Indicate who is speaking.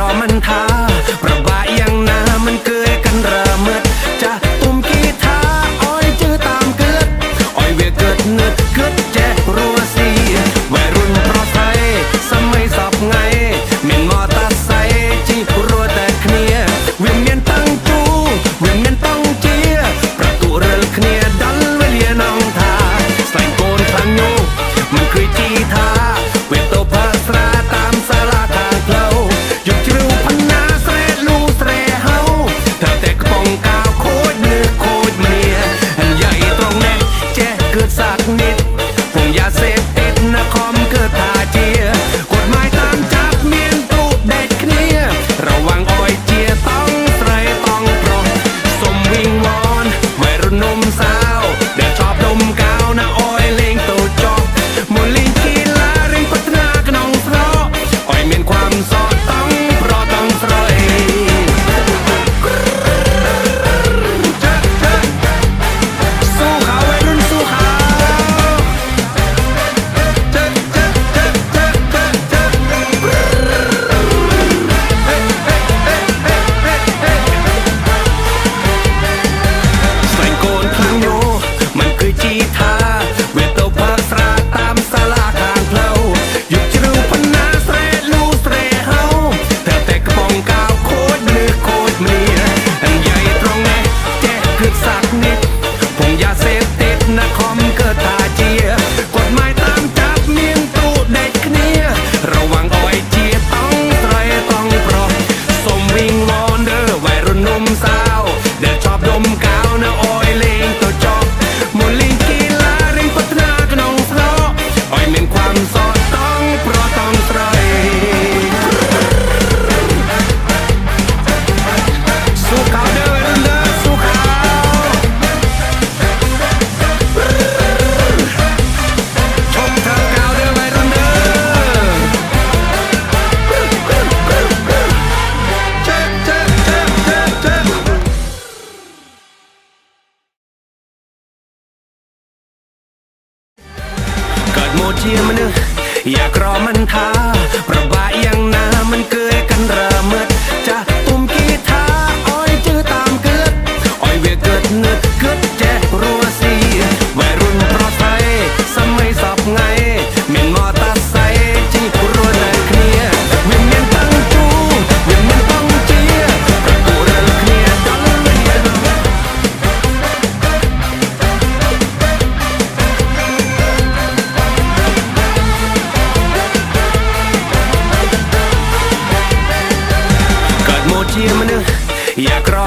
Speaker 1: รอมันท้าระบ คอมเกิดตาเจีย กฎหมายตามจับมีนตู้เด็กเนี่ยระวังอ้อยเจียต้องไตต้องปรองสมวิ่งวอนเดอร์วัยรุ่นหนุ่มสาว ជាមនុស្សយ៉ាក្រមិនថាប្រវ Я кров...